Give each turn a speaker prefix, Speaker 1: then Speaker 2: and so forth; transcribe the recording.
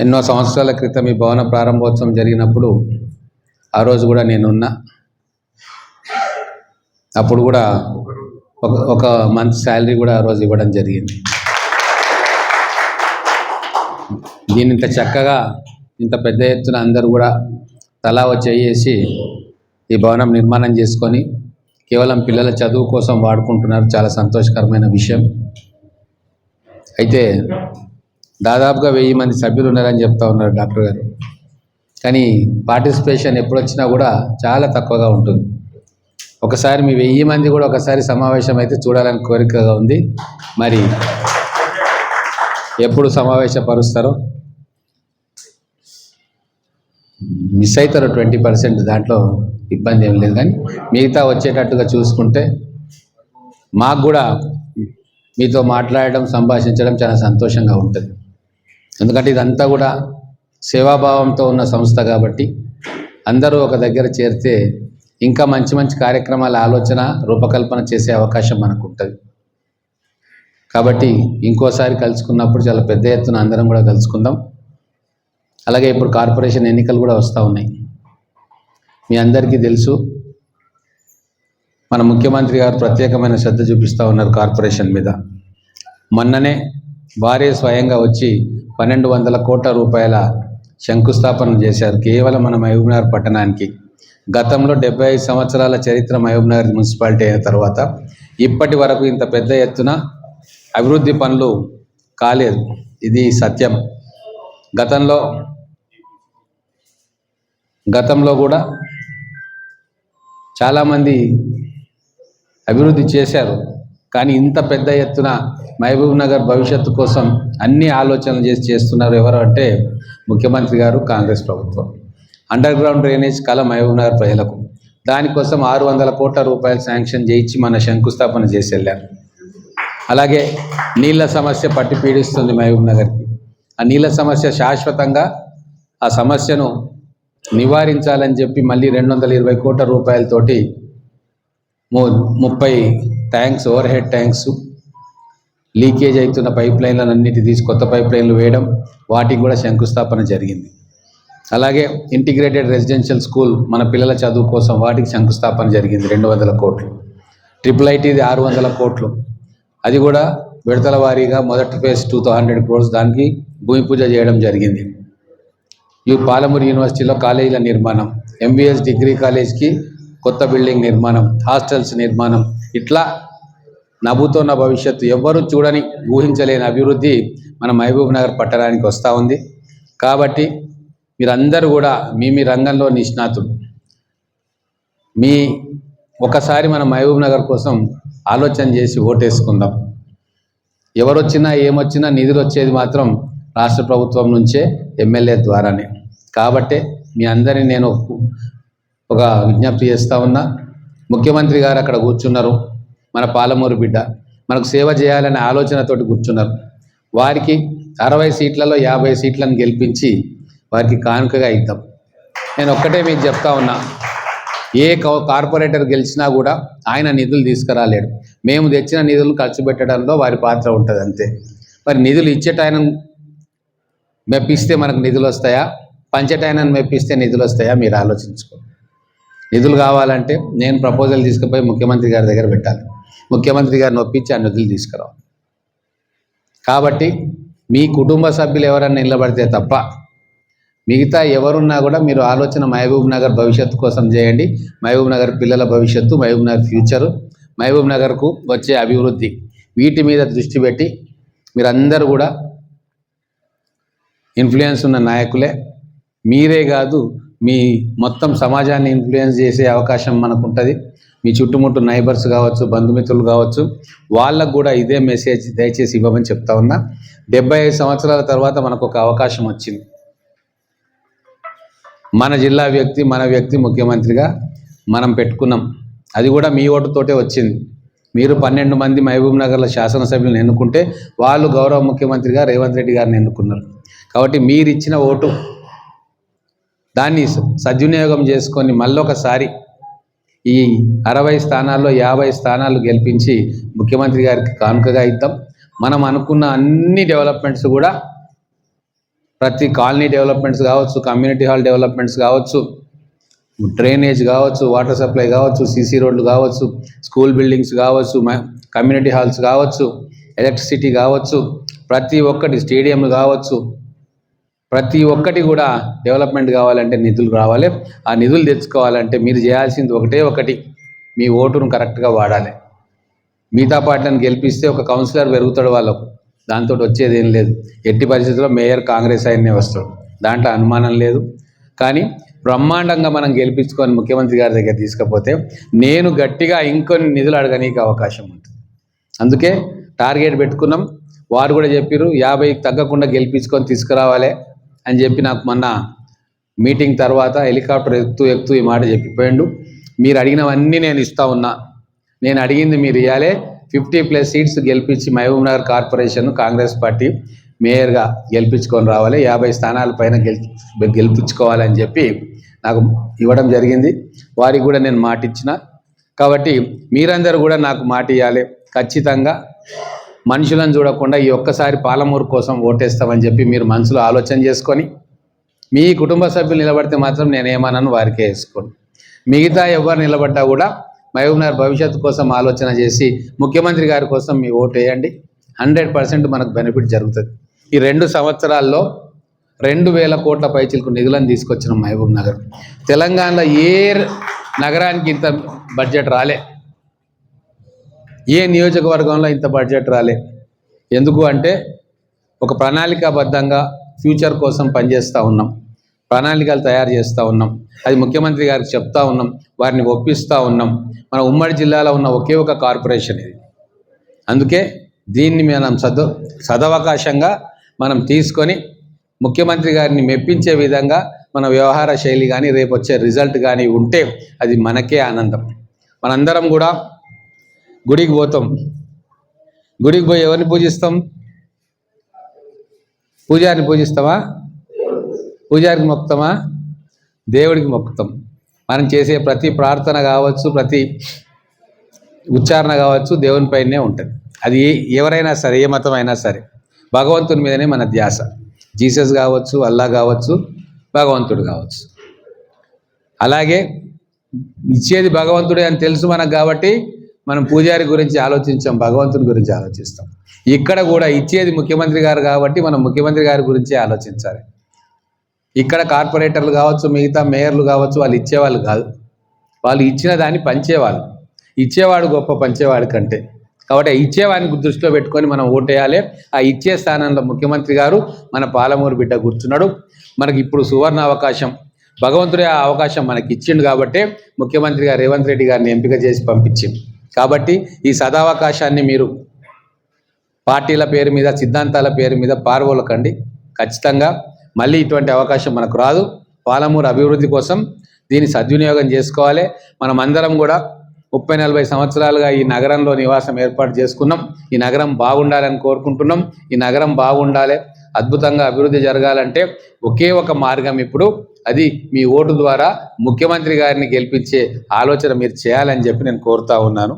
Speaker 1: ఎన్నో సంవత్సరాల క్రితం ఈ భవన ప్రారంభోత్సవం జరిగినప్పుడు ఆ రోజు కూడా నేనున్నా. అప్పుడు కూడా ఒక ఒక మంత్ శాలరీ కూడా ఆ రోజు ఇవ్వడం జరిగింది. దీన్ని ఇంత చక్కగా ఇంత పెద్ద ఎత్తున అందరూ కూడా తలా వచ్చేసి ఈ భవనం నిర్మాణం చేసుకొని కేవలం పిల్లల చదువు కోసం వాడుకుంటున్నారు. చాలా సంతోషకరమైన విషయం. అయితే దాదాపుగా వెయ్యి మంది సభ్యులు ఉన్నారని చెప్తా ఉన్నారు డాక్టర్ గారు. కానీ పార్టిసిపేషన్ ఎప్పుడొచ్చినా కూడా చాలా తక్కువగా ఉంటుంది. ఒకసారి మీ వెయ్యి మంది కూడా ఒకసారి సమావేశం అయితే చూడాలని కోరికగా ఉంది. మరి ఎప్పుడు సమావేశపరుస్తారో? మిస్ అవుతారు ట్వంటీ పర్సెంట్ దాంట్లో ఇబ్బంది ఏం లేదు. కానీ మిగతా వచ్చేటట్టుగా చూసుకుంటే మాకు కూడా మీతో మాట్లాడడం సంభాషించడం చాలా సంతోషంగా ఉంటుంది. ఎందుకంటే ఇదంతా కూడా సేవాభావంతో ఉన్న సంస్థ కాబట్టి అందరూ ఒక దగ్గర చేరితే ఇంకా మంచి మంచి కార్యక్రమాల ఆలోచన రూపకల్పన చేసే అవకాశం మనకు ఉంటుంది కాబట్టి ఇంకోసారి కలుసుకున్నప్పుడు చాలా పెద్ద ఎత్తున అందరం కూడా కలుసుకుందాం. అలాగే ఇప్పుడు కార్పొరేషన్ ఎన్నికలు కూడా వస్తూ ఉన్నాయి. మీ అందరికీ తెలుసు మన ముఖ్యమంత్రి గారు ప్రత్యేకమైన శ్రద్ధ చూపిస్తూ ఉన్నారు కార్పొరేషన్ మీద. మొన్ననే వారే స్వయంగా వచ్చి పన్నెండు వందల కోట్ల రూపాయల శంకుస్థాపన చేశారు. కేవలం మన మహబూబ్నగర్ పట్టణానికి. గతంలో డెబ్బై ఐదు సంవత్సరాల చరిత్ర మహబూబ్నగర్ మున్సిపాలిటీ అయిన తర్వాత ఇప్పటి వరకు ఇంత పెద్ద ఎత్తున అభివృద్ధి పనులు కాలేదు. ఇది సత్యం. గతంలో గతంలో కూడా చాలామంది అభివృద్ధి చేశారు. కానీ ఇంత పెద్ద ఎత్తున మహబూబ్ నగర్ భవిష్యత్తు కోసం అన్ని ఆలోచనలు చేసి చేస్తున్నారు ఎవరు అంటే ముఖ్యమంత్రి గారు కాంగ్రెస్ ప్రభుత్వం. అండర్ గ్రౌండ్ డ్రైనేజ్ కల మహబూబ్ నగర్ ప్రజలకు. దానికోసం ఆరు వందల కోట్ల రూపాయలు శాంక్షన్ చేయించి మన శంకుస్థాపన చేసి వెళ్ళారు. అలాగే నీళ్ళ సమస్య పట్టి పీడిస్తుంది మహబూబ్ నగర్కి. ఆ నీళ్ళ సమస్య శాశ్వతంగా ఆ సమస్యను నివారించాలని చెప్పి మళ్ళీ రెండు వందల ఇరవై కోట్ల రూపాయలతోటి ము- ముప్పై tanks over head tanks leakage అవుతున్న పైప్ లైన్లను అన్నిటి తీసి కొత్త పైప్ లైన్లు వేయడం వాటికి కూడా శంకుస్థాపన జరిగింది. అలాగే ఇంటిగ్రేటెడ్ రెసిడెన్షియల్ స్కూల్ మన పిల్లల చదువు కోసం వాటికి శంకుస్థాపన జరిగింది రెండు వందల కోట్లు. ట్రిపుల్ ఐటీది ఆరు వందల కోట్లు. అది కూడా విడతల వారీగా మొదటి ఫేజ్ టూ హండ్రెడ్ క్రోర్స్ దానికి భూమి పూజ చేయడం జరిగింది. ఈ పాలమూరు యూనివర్సిటీలో కాలేజీల నిర్మాణం ఎంబీఎస్ డిగ్రీ కాలేజ్కి కొత్త బిల్డింగ్ నిర్మాణం హాస్టల్స్ నిర్మాణం ఇట్లా నవ్వుతున్న భవిష్యత్తు ఎవ్వరూ చూడని ఊహించలేని అభివృద్ధి మన మహబూబ్ నగర్ పట్టణానికి వస్తూ ఉంది. కాబట్టి మీరందరూ కూడా మీ మీ రంగంలో నిష్ణాతులు. మీ ఒకసారి మన మహబూబ్ నగర్ కోసం ఆలోచన చేసి ఓటేసుకుందాం. ఎవరొచ్చినా ఏమొచ్చినా నిధులు వచ్చేది మాత్రం రాష్ట్ర ప్రభుత్వం నుంచే ఎమ్మెల్యే ద్వారానే. కాబట్టే మీ అందరినీ నేను ఒక విజ్ఞప్తి చేస్తూ ఉన్నా. ముఖ్యమంత్రి గారు అక్కడ కూర్చున్నారు. మన పాలమూరు బిడ్డ మనకు సేవ చేయాలనే ఆలోచనతోటి కూర్చున్నారు. వారికి అరవై సీట్లలో యాభై సీట్లను గెలిపించి వారికి కానుకగా ఇద్దాం. నేను ఒక్కటే మీకు చెప్తా ఉన్నా. ఏ కార్పొరేటర్ గెలిచినా కూడా ఆయన నిధులు తీసుకురాలేడు. మేము తెచ్చిన నిధులు ఖర్చు పెట్టడంలో వారి పాత్ర ఉంటుంది అంతే. మరి నిధులు ఇచ్చేటాయన మెప్పిస్తే మనకు నిధులు వస్తాయా? పంచటాయనను మెప్పిస్తే నిధులు వస్తాయా? మీరు ఆలోచించుకో నిధులు కావాలంటే నేను ప్రపోజల్ తీసుకుపోయి ముఖ్యమంత్రి గారి దగ్గర పెట్టాలి. ముఖ్యమంత్రి గారిని ఒప్పించి ఆ నిధులు తీసుకురావాలి. కాబట్టి మీ కుటుంబ సభ్యులు ఎవరన్నా నిలబడితే తప్ప మిగతా ఎవరున్నా కూడా మీరు ఆలోచన మహబూబ్ నగర్ భవిష్యత్తు కోసం చేయండి. మహబూబ్ నగర్ పిల్లల భవిష్యత్తు మహబూబ్ నగర్ ఫ్యూచరు మహబూబ్ నగర్కు వచ్చే అభివృద్ధి వీటి మీద దృష్టి పెట్టి మీరందరూ కూడా ఇన్ఫ్లుయెన్స్ ఉన్న నాయకులే. మీరే కాదు మీ మొత్తం సమాజాన్ని ఇన్ఫ్లుయెన్స్ చేసే అవకాశం మనకు ఉంటుంది మీ చుట్టుముట్టు నైబర్స్ కావచ్చు బంధుమిత్రులు కావచ్చు వాళ్ళకు కూడా ఇదే మెసేజ్ దయచేసి ఇవ్వమని చెప్తా ఉన్నా. డెబ్బై ఐదు సంవత్సరాల తర్వాత మనకు ఒక అవకాశం వచ్చింది. మన జిల్లా వ్యక్తి మన వ్యక్తి ముఖ్యమంత్రిగా మనం పెట్టుకున్నాం. అది కూడా మీ ఓటుతోటే వచ్చింది. మీరు పన్నెండు మంది మహబూబ్ నగర్ల శాసనసభ్యులను ఎన్నుకుంటే వాళ్ళు గౌరవ ముఖ్యమంత్రిగా రేవంత్ రెడ్డి గారిని ఎన్నుకున్నారు. కాబట్టి మీరు ఇచ్చిన ఓటు దాన్ని సద్వినియోగం చేసుకొని మళ్ళొకసారి ఈ అరవై స్థానాల్లో యాభై స్థానాలు గెలిపించి ముఖ్యమంత్రి గారికి కానుకగా ఇద్దాం. మనం అనుకున్న అన్ని డెవలప్మెంట్స్ కూడా ప్రతి కాలనీ డెవలప్మెంట్స్ కావచ్చు కమ్యూనిటీ హాల్ డెవలప్మెంట్స్ కావచ్చు డ్రైనేజ్ కావచ్చు వాటర్ సప్లై కావచ్చు సీసీ రోడ్లు కావచ్చు స్కూల్ బిల్డింగ్స్ కావచ్చు మ- కమ్యూనిటీ హాల్స్ కావచ్చు ఎలక్ట్రిసిటీ కావచ్చు ప్రతి ఒక్కటి స్టేడియంలు కావచ్చు ప్రతి ఒక్కటి కూడా డెవలప్మెంట్ కావాలంటే నిధులు రావాలి. ఆ నిధులు తెచ్చుకోవాలంటే మీరు చేయాల్సింది ఒకటే ఒకటి. మీ ఓటును కరెక్ట్గా వాడాలి. మిగతా పార్టీని గెలిపిస్తే ఒక కౌన్సిలర్ పెరుగుతాడు వాళ్ళకు. దాంతో వచ్చేది ఏం లేదు. ఎట్టి పరిస్థితుల్లో మేయర్ కాంగ్రెస్ ఆయన్నే వస్తాడు. దాంట్లో అనుమానం లేదు. కానీ బ్రహ్మాండంగా మనం గెలిపించుకొని ముఖ్యమంత్రి గారి దగ్గర తీసుకపోతే నేను గట్టిగా ఇంకొన్ని నిధులు అడగనీకి అవకాశం ఉంటుంది. అందుకే టార్గెట్ పెట్టుకున్నాం. వారు కూడా చెప్పారు యాభైకి తగ్గకుండా గెలిపించుకొని తీసుకురావాలి. అని చెప్పి నాకు మొన్న మీటింగ్ తర్వాత హెలికాప్టర్ ఎత్తు ఎత్తు ఈ మాట చెప్పిపోయిండు. మీరు అడిగినవన్నీ నేను ఇస్తా ఉన్నా. నేను అడిగింది మీరు ఇవ్వాలే ఫిఫ్టీ ప్లస్ సీట్స్ గెలిపించి Mahabub Nagar corporation Congress party మేయర్గా గెలిపించుకొని రావాలి. యాభై స్థానాల పైన గెలి గెలిపించుకోవాలని చెప్పి నాకు ఇవ్వడం జరిగింది. వారికి కూడా నేను మాట ఇచ్చిన కాబట్టి మీరందరూ కూడా నాకు మాట ఇవ్వాలి ఖచ్చితంగా మనుషులను చూడకుండా ఈ ఒక్కసారి పాలమూరు కోసం ఓటేస్తామని చెప్పి మీరు మనసులో ఆలోచన చేసుకొని మీ కుటుంబ సభ్యులు నిలబడితే మాత్రం నేనేమన్నాను వారికే వేసుకోండి మిగతా ఎవరు నిలబడ్డా కూడా మహబూబ్నగర్ భవిష్యత్తు కోసం ఆలోచన చేసి ముఖ్యమంత్రి గారి కోసం మీ ఓటు వేయండి. హండ్రెడ్ పర్సెంట్ మనకు బెనిఫిట్ జరుగుతుంది. ఈ రెండు సంవత్సరాల్లో రెండు వేల కోట్ల పైచిలకు నిధులను తీసుకొచ్చిన మహబూబ్ నగర్ తెలంగాణలో ఏ నగరానికి ఇంత బడ్జెట్ రాలే. ఏ నియోజకవర్గంలో ఇంత బడ్జెట్ రాలే? ఎందుకు అంటే ఒక ప్రణాళికాబద్ధంగా ఫ్యూచర్ కోసం పనిచేస్తూ ఉన్నాం. ప్రణాళికలు తయారు చేస్తూ ఉన్నాం. అది ముఖ్యమంత్రి గారికి చెప్తా ఉన్నాం. వారిని ఒప్పిస్తూ ఉన్నాం. మన ఉమ్మడి జిల్లాలో ఉన్న ఒకే ఒక కార్పొరేషన్ ఇది. అందుకే దీన్ని మనం సద సదవకాశంగా మనం తీసుకొని ముఖ్యమంత్రి గారిని మెప్పించే విధంగా మన వ్యవహార శైలి కానీ రేపు వచ్చే రిజల్ట్ కానీ ఉంటే అది మనకే ఆనందం. మనందరం కూడా గుడికి పోతాం. గుడికి పోయి ఎవరిని పూజిస్తాం? పూజారిని పూజిస్తామా? పూజారికి మొక్కుతామా? దేవుడికి మొక్కుతాం. మనం చేసే ప్రతి ప్రార్థన కావచ్చు ప్రతి ఉచ్చారణ కావచ్చు దేవుని పైనే ఉంటుంది. అది ఎవరైనా సరే ఏ మతం అయినా సరే. భగవంతుని మీదనే మన ధ్యాస. జీసస్ కావచ్చు అల్లా కావచ్చు భగవంతుడు కావచ్చు. అలాగే ఇచ్చేది భగవంతుడే అని తెలుసు మనకు కాబట్టి మనం పూజారి గురించి ఆలోచించాం భగవంతుని గురించి ఆలోచిస్తాం. ఇక్కడ కూడా ఇచ్చేది ముఖ్యమంత్రి గారు కాబట్టి మనం ముఖ్యమంత్రి గారి గురించి ఆలోచించాలి. ఇక్కడ కార్పొరేటర్లు కావచ్చు మిగతా మేయర్లు కావచ్చు వాళ్ళు ఇచ్చేవాళ్ళు కాదు. వాళ్ళు ఇచ్చిన దాన్ని పంచేవాళ్ళు. ఇచ్చేవాడు గొప్ప పంచేవాడి కంటే. కాబట్టి ఆ ఇచ్చేవాడిని దృష్టిలో పెట్టుకొని మనం ఓటేయాలి. ఆ ఇచ్చే స్థానంలో ముఖ్యమంత్రి గారు మన పాలమూరు బిడ్డ కూర్చున్నాడు. మనకి ఇప్పుడు సువర్ణ అవకాశం. భగవంతుడే ఆ అవకాశం మనకి ఇచ్చిండు కాబట్టి ముఖ్యమంత్రి గారు రేవంత్ రెడ్డి గారిని ఎంపిక చేసి పంపించింది కాబట్టి ఈ సదావకాశాన్ని మీరు పార్టీల పేరు మీద సిద్ధాంతాల పేరు మీద పారవోలకండి. ఖచ్చితంగా మళ్ళీ ఇటువంటి అవకాశం మనకు రాదు. పాలమూరు అభివృద్ధి కోసం దీన్ని సద్వినియోగం చేసుకోవాలి. మనం అందరం కూడా ముప్పై నలభై సంవత్సరాలుగా ఈ నగరంలో నివాసం ఏర్పాటు చేసుకున్నాం. ఈ నగరం బాగుండాలని కోరుకుంటున్నాం. ఈ నగరం బాగుండాలి. అద్భుతంగా అభివృద్ధి జరగాలంటే ఒకే ఒక మార్గం ఇప్పుడు. అది మీ ఓటు ద్వారా ముఖ్యమంత్రి గారిని గెలిపించే ఆలోచన మీరు చేయాలని చెప్పి నేను కోరుతా ఉన్నాను.